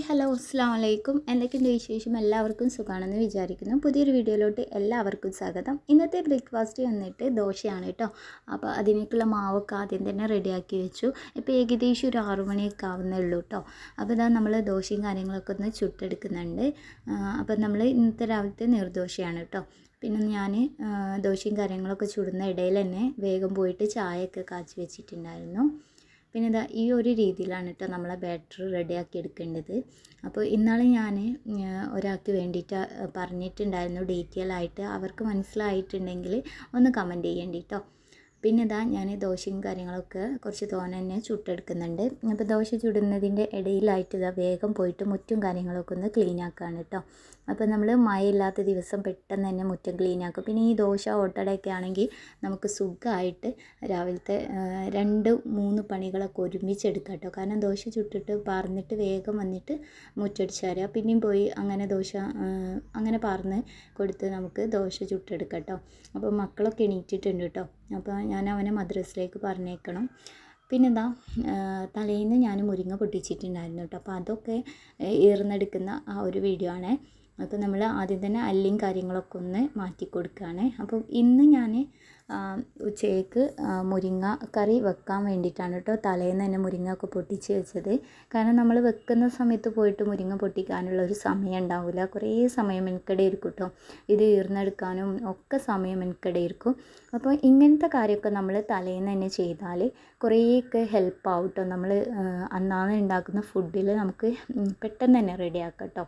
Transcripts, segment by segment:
Hi hello അസ്സാം വലൈക്കും എന്തൊക്കെയുണ്ട് വിശേഷം? എല്ലാവർക്കും സുഖമാണെന്ന് വിചാരിക്കുന്നു. പുതിയൊരു വീഡിയോയിലോട്ട് എല്ലാവർക്കും സ്വാഗതം. ഇന്നത്തെ ബ്രേക്ക്ഫാസ്റ്റ് വന്നിട്ട് ദോശയാണ് കേട്ടോ. അപ്പോൾ അതിനേക്കുള്ള മാവൊക്കെ ആദ്യം തന്നെ റെഡിയാക്കി വെച്ചു. ഇപ്പോൾ ഏകദേശം ഒരു ആറു മണിയൊക്കെ ആവുന്നേ ഉള്ളൂ കേട്ടോ. അപ്പോൾ ഇതാ നമ്മൾ ദോശയും കാര്യങ്ങളൊക്കെ ഒന്ന് ചുട്ടെടുക്കുന്നുണ്ട്. അപ്പോൾ നമ്മൾ ഇന്നത്തെ രാവിലത്തെ നിർദോശയാണ് കേട്ടോ. പിന്നെ ഞാൻ ദോശയും കാര്യങ്ങളൊക്കെ ചുടുന്ന ഇടയിൽ തന്നെ വേഗം പോയിട്ട് ചായയൊക്കെ കാച്ചി വെച്ചിട്ടുണ്ടായിരുന്നു. പിന്നെ ഇതാ ഈ ഒരു രീതിയിലാണ് കേട്ടോ നമ്മളെ ബാറ്റർ റെഡിയാക്കി എടുക്കേണ്ടത്. അപ്പോൾ ഇന്നാൾ ഞാൻ ഒരാൾക്ക് വേണ്ടിയിട്ട് പറഞ്ഞിട്ടുണ്ടായിരുന്നു ഡീറ്റെയിൽ ആയിട്ട്. അവർക്ക് മനസ്സിലായിട്ടുണ്ടെങ്കിൽ ഒന്ന് കമന്റ് ചെയ്യേണ്ടി കേട്ടോ പിന്നെ ഇതാ ഞാൻ ദോശയും കാര്യങ്ങളൊക്കെ കുറച്ച് തോനെ തന്നെ ചുട്ടെടുക്കുന്നുണ്ട്. അപ്പോൾ ദോശ ചുടുന്നതിന്റെ ഇടയിലായിട്ട് ഇതാ വേഗം പോയിട്ട് മുറ്റും കാര്യങ്ങളൊക്കെ ഒന്ന് ക്ലീൻ ആക്കുകയാണ് കേട്ടോ അപ്പോൾ നമ്മൾ മഴയില്ലാത്ത ദിവസം പെട്ടെന്ന് തന്നെ മുറ്റം ക്ലീൻ ആക്കും പിന്നെ ഈ ദോശ ഓട്ടടയൊക്കെ ആണെങ്കിൽ നമുക്ക് സുഖമായിട്ട് രാവിലത്തെ രണ്ട് മൂന്ന് പണികളൊക്കെ ഒരുമിച്ചെടുക്കാം കേട്ടോ കാരണം ദോശ ചുട്ടിട്ട് പാർന്നിട്ട് വേഗം വന്നിട്ട് മുറ്റടിച്ച് തരാം പിന്നെയും പോയി അങ്ങനെ ദോശ അങ്ങനെ പാർന്ന് കൊടുത്ത് നമുക്ക് ദോശ ചുട്ടെടുക്കാം കേട്ടോ അപ്പോൾ മക്കളൊക്കെ എണീറ്റിട്ടുണ്ട് കേട്ടോ അപ്പോൾ ഞാൻ അവനെ മദ്രസിലേക്ക് പറഞ്ഞേക്കണം. പിന്നെന്താ തലേന്ന് ഞാൻ മുരിങ്ങ പൊട്ടിച്ചിട്ടുണ്ടായിരുന്നു കേട്ടോ. അപ്പോൾ അതൊക്കെ ഈർന്നെടുക്കുന്ന ആ ഒരു വീഡിയോ ആണ്. അപ്പോൾ നമ്മൾ ആദ്യം തന്നെ അല്ലിയും കാര്യങ്ങളൊക്കെ ഒന്ന് മാറ്റി കൊടുക്കുകയാണ്. അപ്പോൾ ഇന്ന് ഞാൻ ഉച്ചയ്ക്ക് മുരിങ്ങ കറി വെക്കാൻ വേണ്ടിയിട്ടാണ് കേട്ടോ തലേന്ന് തന്നെ മുരിങ്ങ ഒക്കെ പൊട്ടിച്ച് വെച്ചത്. കാരണം നമ്മൾ വെക്കുന്ന സമയത്ത് പോയിട്ട് മുരിങ്ങ പൊട്ടിക്കാനുള്ള ഒരു സമയം ഉണ്ടാവില്ല. കുറേ സമയം എനിക്കിടയിരിക്കും കേട്ടോ ഇത് ഈർന്നെടുക്കാനും ഒക്കെ സമയം എനിക്കിടയിരിക്കും അപ്പോൾ ഇങ്ങനത്തെ കാര്യമൊക്കെ നമ്മൾ തലേന്ന് തന്നെ ചെയ്താൽ കുറേയൊക്കെ ഹെൽപ്പ് ആവും കേട്ടോ. നമ്മൾ അന്നാണ് ഉണ്ടാക്കുന്ന ഫുഡിൽ നമുക്ക് പെട്ടെന്ന് തന്നെ റെഡിയാക്കാം കേട്ടോ.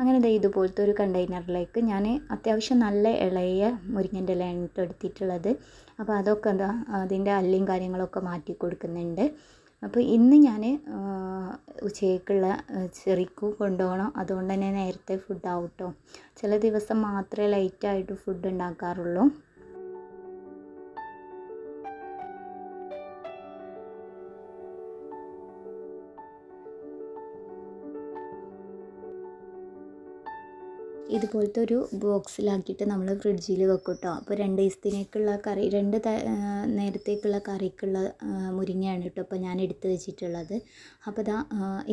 അങ്ങനെ ദേ ഇതുപോലത്തെ ഒരു കണ്ടെയ്നറിലേക്ക് ഞാൻ അത്യാവശ്യം നല്ല ഇളയ മുരിങ്ങന്റെ ഇലയാണ് എടുത്തിട്ടുള്ളത്. അപ്പോൾ അതൊക്കെ എന്താ അതിന്റെ അല്ലിയും കാര്യങ്ങളൊക്കെ മാറ്റി കൊടുക്കുന്നുണ്ട്. അപ്പോൾ ഇന്ന് ഞാൻ ഉച്ചയ്ക്കുള്ള ചെറിക്കു കൊണ്ടുപോകണം. അതുകൊണ്ട് തന്നെ നേരത്തെ ഫുഡ് ആവട്ടോ ചില ദിവസം മാത്രമേ ലൈറ്റായിട്ട് ഫുഡ് ഉണ്ടാക്കാറുള്ളൂ. ഇതുപോലത്തെ ഒരു ബോക്സിലാക്കിയിട്ട് നമ്മൾ ഫ്രിഡ്ജിൽ വെക്കും കേട്ടോ അപ്പോൾ രണ്ട് ദിവസത്തിനേക്കുള്ള കറി രണ്ട് നേരത്തേക്കുള്ള കറിക്കുള്ള മുരിങ്ങയാണ് കേട്ടോ അപ്പോൾ ഞാൻ എടുത്ത് വെച്ചിട്ടുള്ളത്. അപ്പോൾ ഇതാ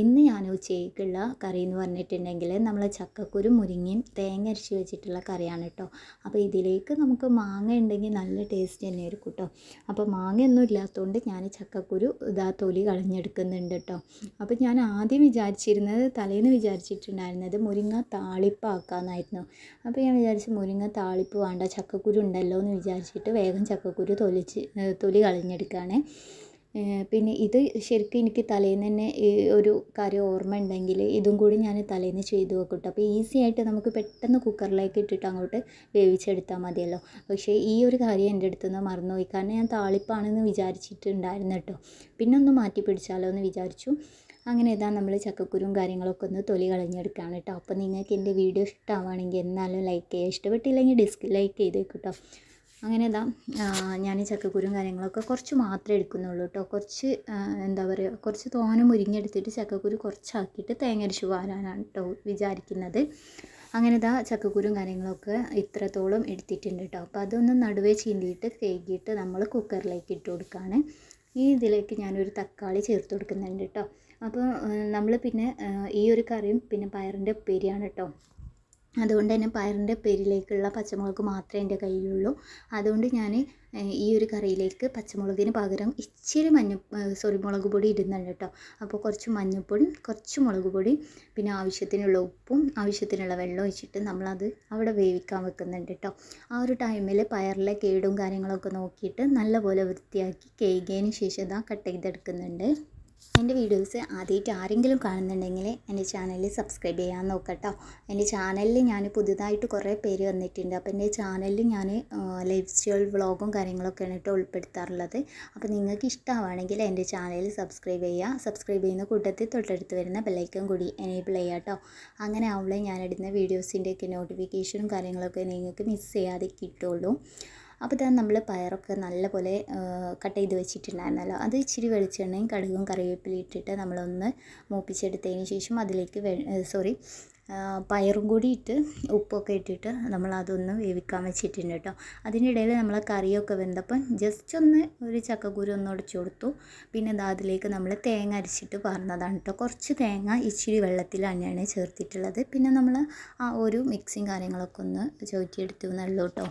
ഇന്ന് ഞാൻ ഉച്ചയ്ക്കുള്ള കറി എന്ന് പറഞ്ഞിട്ടുണ്ടെങ്കിൽ നമ്മൾ ചക്കക്കുരു മുരിങ്ങയും തേങ്ങ അരച്ച് വെച്ചിട്ടുള്ള കറിയാണ് കേട്ടോ. അപ്പോൾ ഇതിലേക്ക് നമുക്ക് മാങ്ങ ഉണ്ടെങ്കിൽ നല്ല ടേസ്റ്റ് തന്നെയായിരിക്കും കേട്ടോ. അപ്പോൾ മാങ്ങയൊന്നും ഇല്ലാത്തതുകൊണ്ട് ഞാൻ ചക്കക്കുരു ഇതാ തൊലി കളഞ്ഞെടുക്കുന്നുണ്ട് കേട്ടോ. അപ്പോൾ ഞാൻ ആദ്യം വിചാരിച്ചിരുന്നത് തലേന്ന് വിചാരിച്ചിട്ടുണ്ടായിരുന്നത് മുരിങ്ങ താളിപ്പാക്കാൻ എന്നായിരുന്നു അപ്പോൾ ഞാൻ വിചാരിച്ചു മുരിങ്ങ താളിപ്പ് വേണ്ട ചക്കക്കുരു ഉണ്ടല്ലോ എന്ന് വിചാരിച്ചിട്ട് വേഗം ചക്കക്കുരു തൊലിച്ച് തൊലി കളഞ്ഞെടുക്കുകയാണ് പിന്നെ ഇത് ശരിക്കും എനിക്ക് തലേന്ന് തന്നെ ഒരു കാര്യം ഓർമ്മ ഉണ്ടെങ്കിൽ ഇതും കൂടി ഞാൻ തലേന്ന് ചെയ്തു വെക്കും കേട്ടോ അപ്പോൾ ഈസി ആയിട്ട് നമുക്ക് പെട്ടെന്ന് കുക്കറിലേക്ക് ഇട്ടിട്ട് അങ്ങോട്ട് വേവിച്ചെടുത്താൽ മതിയല്ലോ. പക്ഷേ ഈ ഒരു കാര്യം എന്റെ അടുത്ത് നിന്ന് മറന്നുപോയി കാരണം ഞാൻ താളിപ്പാണെന്ന് വിചാരിച്ചിട്ടുണ്ടായിരുന്നു കേട്ടോ പിന്നെ ഒന്ന് മാറ്റി പിടിച്ചാലോ എന്ന് വിചാരിച്ചു. അങ്ങനെ ഇതാ നമ്മൾ ചക്കക്കുരും കാര്യങ്ങളൊക്കെ ഒന്ന് തൊലി കളഞ്ഞെടുക്കുകയാണ് കേട്ടോ. അപ്പോൾ നിങ്ങൾക്ക് എന്റെ വീഡിയോ ഇഷ്ടമാണെങ്കിൽ എന്നാലും ലൈക്ക് ചെയ്യുക. ഇഷ്ടപ്പെട്ടില്ലെങ്കിൽ ഡിസ്ക് ലൈക്ക് ചെയ്ത് കേട്ടോ. അങ്ങനെ ഇതാ ഞാൻ ചക്കക്കുരും കാര്യങ്ങളൊക്കെ കുറച്ച് മാത്രമേ എടുക്കുന്നുള്ളൂ കേട്ടോ. കുറച്ച് എന്താ പറയുക കുറച്ച് തോനം മുരിങ്ങെടുത്തിട്ട് ചക്കക്കുരു കുറച്ചാക്കിയിട്ട് തേങ്ങ അരച്ച് വാരാനാണ് കേട്ടോ വിചാരിക്കുന്നത്. അങ്ങനെ ഇതാ ചക്കക്കുരും കാര്യങ്ങളൊക്കെ ഇത്രത്തോളം എടുത്തിട്ടുണ്ട് കേട്ടോ. അപ്പോൾ അതൊന്ന് നടുവേ ചീന്തിയിട്ട് കഴുകിയിട്ട് നമ്മൾ കുക്കറിലേക്ക് ഇട്ട് കൊടുക്കുകയാണ്. ഈ ഇതിലേക്ക് ഞാനൊരു തക്കാളി ചേർത്ത് കൊടുക്കുന്നുണ്ട് കേട്ടോ. അപ്പോൾ നമ്മൾ പിന്നെ ഈ ഒരു കറിയും പിന്നെ പയറിന്റെ ഉപ്പേരിയാണ് കേട്ടോ അതുകൊണ്ട് തന്നെ പയറിന്റെ ഉപ്പേരിയിലേക്കുള്ള പച്ചമുളക് മാത്രമേ എന്റെ കയ്യിലുള്ളൂ. അതുകൊണ്ട് ഞാൻ ഈ ഒരു കറിയിലേക്ക് പച്ചമുളകിന് പകരം ഇച്ചിരി മഞ്ഞ സോറി മുളക് പൊടി ഇടുന്നുണ്ട് കേട്ടോ അപ്പോൾ കുറച്ച് മഞ്ഞൾപ്പൊടി കുറച്ച് മുളക് പൊടി പിന്നെ ആവശ്യത്തിനുള്ള ഉപ്പും ആവശ്യത്തിനുള്ള വെള്ളം ഒഴിച്ചിട്ട് നമ്മളത് അവിടെ വേവിക്കാൻ വെക്കുന്നുണ്ട് കേട്ടോ ആ ഒരു ടൈമിൽ പയറിലെ കേടും കാര്യങ്ങളൊക്കെ നോക്കിയിട്ട് നല്ലപോലെ വൃത്തിയാക്കി കേകിയതിന് ശേഷം ഇതാ കട്ട് ചെയ്തെടുക്കുന്നുണ്ട്. എന്റെ വീഡിയോസ് ആദ്യമായിട്ട് ആരെങ്കിലും കാണുന്നുണ്ടെങ്കിൽ എന്റെ ചാനൽ സബ്സ്ക്രൈബ് ചെയ്യാൻ നോക്കട്ടോ. എന്റെ ചാനലിൽ ഞാൻ പുതുതായിട്ട് കുറേ പേര് വന്നിട്ടുണ്ട്. അപ്പോൾ എന്റെ ചാനലിൽ ഞാൻ ലൈഫ് സ്റ്റൈൽ വ്ളോഗും കാര്യങ്ങളൊക്കെയാണ് കേട്ടോ ഉൾപ്പെടുത്താറുള്ളത്. അപ്പോൾ നിങ്ങൾക്ക് ഇഷ്ടമാണെങ്കിൽ എന്റെ ചാനൽ സബ്സ്ക്രൈബ് ചെയ്യുക. സബ്സ്ക്രൈബ് ചെയ്യുന്ന കൂട്ടത്തിൽ തൊട്ടടുത്ത് വരുന്ന ബെല്ലൈക്കും കൂടി എനേബിൾ ചെയ്യുക കേട്ടോ. അങ്ങനെ ആവുമ്പോൾ ഞാനിടുന്ന വീഡിയോസിന്റെയൊക്കെ നോട്ടിഫിക്കേഷനും കാര്യങ്ങളൊക്കെ നിങ്ങൾക്ക് മിസ് ചെയ്യാതെ കിട്ടുള്ളൂ. അപ്പോൾ ഇതാ നമ്മൾ പയറൊക്കെ നല്ലപോലെ കട്ട് ചെയ്ത് വെച്ചിട്ടുണ്ടായിരുന്നല്ലോ. അത് ഇച്ചിരി വെളിച്ചെണ്ണയും കടുകും കറിവേപ്പിലയും ഇട്ടിട്ട് നമ്മളൊന്ന് മൂപ്പിച്ചെടുത്തതിന് ശേഷം അതിലേക്ക് സോറി പയറും കൂടി ഇട്ട് ഉപ്പൊക്കെ ഇട്ടിട്ട് നമ്മൾ അതൊന്ന് വേവിക്കാൻ വെച്ചിട്ടുണ്ട് കേട്ടോ. അതിനിടയിൽ നമ്മൾ കറിയൊക്കെ വെന്തപ്പം ജസ്റ്റ് ഒന്ന് ഒരു ചക്കക്കുരു ഒന്ന് ഉടച്ചു കൊടുത്തു. പിന്നെ ദാ അതിലേക്ക് നമ്മൾ തേങ്ങ അരച്ചിട്ട് പറഞ്ഞതാണ് കേട്ടോ. കുറച്ച് തേങ്ങ ഇച്ചിരി വെള്ളത്തിൽ തന്നെയാണ് ചേർത്തിട്ടുള്ളത്. പിന്നെ നമ്മൾ ആ ഒരു മിക്സിങ് കാര്യങ്ങളൊക്കെ ഒന്ന് ചോറ്റിയെടുത്തു എന്നുള്ളൂ കേട്ടോ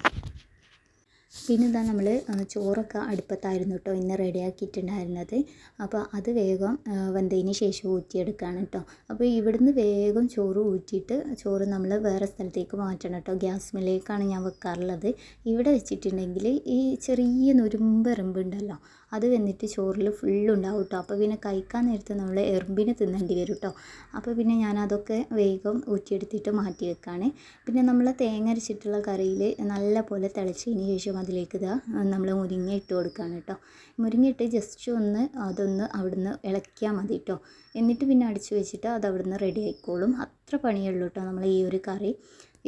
പിന്നെ ഇതാ നമ്മൾ ചോറൊക്കെ അടുപ്പത്തായിരുന്നു കേട്ടോ. ഇന്ന് റെഡിയാക്കിയിട്ടുണ്ടായിരുന്നത്. അപ്പോൾ അത് വേഗം വെന്തതിന് ശേഷം ഊറ്റിയെടുക്കുകയാണ് കേട്ടോ. അപ്പോൾ ഇവിടുന്ന് വേഗം ചോറ് ഊറ്റിയിട്ട് ചോറ് നമ്മൾ വേറെ സ്ഥലത്തേക്ക് മാറ്റണം കേട്ടോ. ഗ്യാസ്മിലേക്കാണ് ഞാൻ വെക്കാറുള്ളത്. ഇവിടെ വെച്ചിട്ടുണ്ടെങ്കിൽ ഈ ചെറിയ നുരുമ്പ് എറുമ്പുണ്ടല്ലോ അത് വന്നിട്ട് ചോറിൽ ഫുള്ളുണ്ടാവും കേട്ടോ. അപ്പോൾ പിന്നെ കഴിക്കാൻ നേരത്ത് നമ്മൾ എറുമ്പിന് തിന്നേണ്ടി വരും കേട്ടോ. അപ്പോൾ പിന്നെ ഞാൻ അതൊക്കെ വേഗം ഊറ്റിയെടുത്തിട്ട് മാറ്റി വെക്കുകയാണ് പിന്നെ നമ്മൾ തേങ്ങ അരച്ചിട്ടുള്ള കറിയിൽ നല്ല പോലെ തിളച്ചതിന് ശേഷം അതിലേക്ക് ഇതാ നമ്മൾ മുരിങ്ങ ഇട്ട് കൊടുക്കുകയാണ് കേട്ടോ. മുരിങ്ങ ഇട്ട് ജസ്റ്റ് ഒന്ന് അതൊന്ന് അവിടുന്ന് ഇളക്കിയാൽ മതി കേട്ടോ എന്നിട്ട് പിന്നെ അടിച്ച് വെച്ചിട്ട് അത് അവിടുന്ന് റെഡി ആയിക്കോളും. അത്ര പണിയുള്ളൂ കേട്ടോ നമ്മൾ ഈ ഒരു കറി.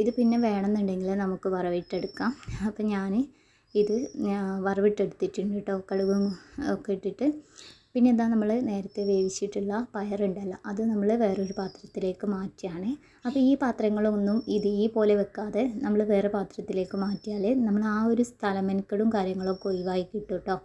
ഇത് പിന്നെ വേണമെന്നുണ്ടെങ്കിൽ നമുക്ക് വറവിട്ടെടുക്കാം. അപ്പം ഞാൻ ഇത് വറവിട്ടെടുത്തിട്ടുണ്ട് കേട്ടോ കടുകും ഒക്കെ ഇട്ടിട്ട്. പിന്നെ എന്താ നമ്മൾ നേരത്തെ വേവിച്ചിട്ടുള്ള പയറുണ്ടല്ലോ അത് നമ്മൾ വേറൊരു പാത്രത്തിലേക്ക് മാറ്റിയാണ്. അപ്പോൾ ഈ പാത്രങ്ങളൊന്നും ഇത് ഈ പോലെ വെക്കാതെ നമ്മൾ വേറെ പാത്രത്തിലേക്ക് മാറ്റിയാൽ നമ്മൾ ആ ഒരു സ്ഥലമെനക്കെടും കാര്യങ്ങളൊക്കെ ഒഴിവായി കിട്ടും കേട്ടോ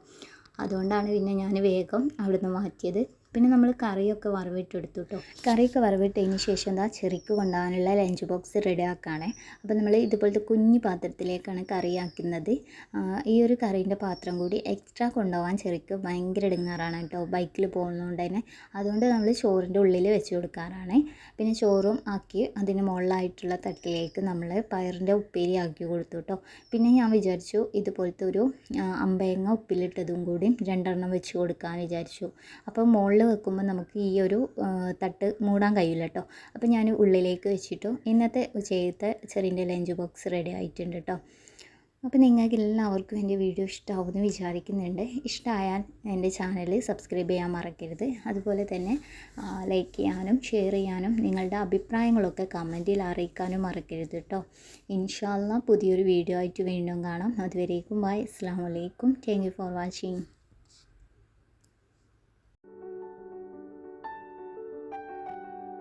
അതുകൊണ്ടാണ് പിന്നെ ഞാൻ വേഗം അവിടുന്ന് മാറ്റിയത്. പിന്നെ നമ്മൾ കറിയൊക്കെ വറവിട്ടെടുത്തു കേട്ടോ കറിയൊക്കെ വറവിട്ടതിന് ശേഷം എന്താ ചെറിക്ക് കൊണ്ടുപോകാനുള്ള ലഞ്ച് ബോക്സ് റെഡി ആക്കുകയാണ് അപ്പോൾ നമ്മൾ ഇതുപോലത്തെ കുഞ്ഞു പാത്രത്തിലേക്കാണ് കറി ആക്കുന്നത് ഈ ഒരു കറീന്റെ പാത്രം കൂടി എക്സ്ട്രാ കൊണ്ടുപോകാൻ ചെറിക്ക് ഭയങ്കര ഇടങ്ങാറാണ് കേട്ടോ. ബൈക്കിൽ പോകുന്നതുകൊണ്ട് തന്നെ. അതുകൊണ്ട് നമ്മൾ ചോറിന്റെ ഉള്ളിൽ വെച്ച് കൊടുക്കാറാണ്. പിന്നെ ചോറും ആക്കി അതിന് മുകളിലായിട്ടുള്ള തട്ടിലേക്ക് നമ്മൾ പയറിന്റെ ഉപ്പേരി ആക്കി കൊടുത്തു കേട്ടോ. പിന്നെ ഞാൻ വിചാരിച്ചു ഇതുപോലത്തെ ഒരു അമ്പയങ്ങ ഉപ്പിലിട്ടതും കൂടി രണ്ടെണ്ണം വെച്ച് കൊടുക്കാൻ വിചാരിച്ചു. അപ്പോൾ മുകളിൽ വെക്കുമ്പോൾ നമുക്ക് ഈ ഒരു തട്ട് മൂടാൻ കഴിയില്ല കേട്ടോ അപ്പോൾ ഞാൻ ഉള്ളിലേക്ക് വെച്ചിട്ടു ഇന്നത്തെ ഉച്ചയത്തെ ചെറിന്റെ ലഞ്ച് ബോക്സ് റെഡി ആയിട്ടുണ്ട് കേട്ടോ അപ്പോൾ നിങ്ങൾക്ക് എല്ലാവർക്കും എന്റെ വീഡിയോ ഇഷ്ടമാവുമെന്ന് വിചാരിക്കുന്നുണ്ട്. ഇഷ്ടമായാൽ എന്റെ ചാനൽ സബ്സ്ക്രൈബ് ചെയ്യാൻ മറക്കരുത്. അതുപോലെ തന്നെ ലൈക്ക് ചെയ്യാനും ഷെയർ ചെയ്യാനും നിങ്ങളുടെ അഭിപ്രായങ്ങളൊക്കെ കമന്റിൽ അറിയിക്കാനും മറക്കരുത് കേട്ടോ ഇൻഷാല്ല പുതിയൊരു വീഡിയോ ആയിട്ട് വീണ്ടും കാണാം. അതുവരേക്കും ബൈ അസ്സാം വലൈക്കും താങ്ക് യു ഫോർ വാച്ചിങ്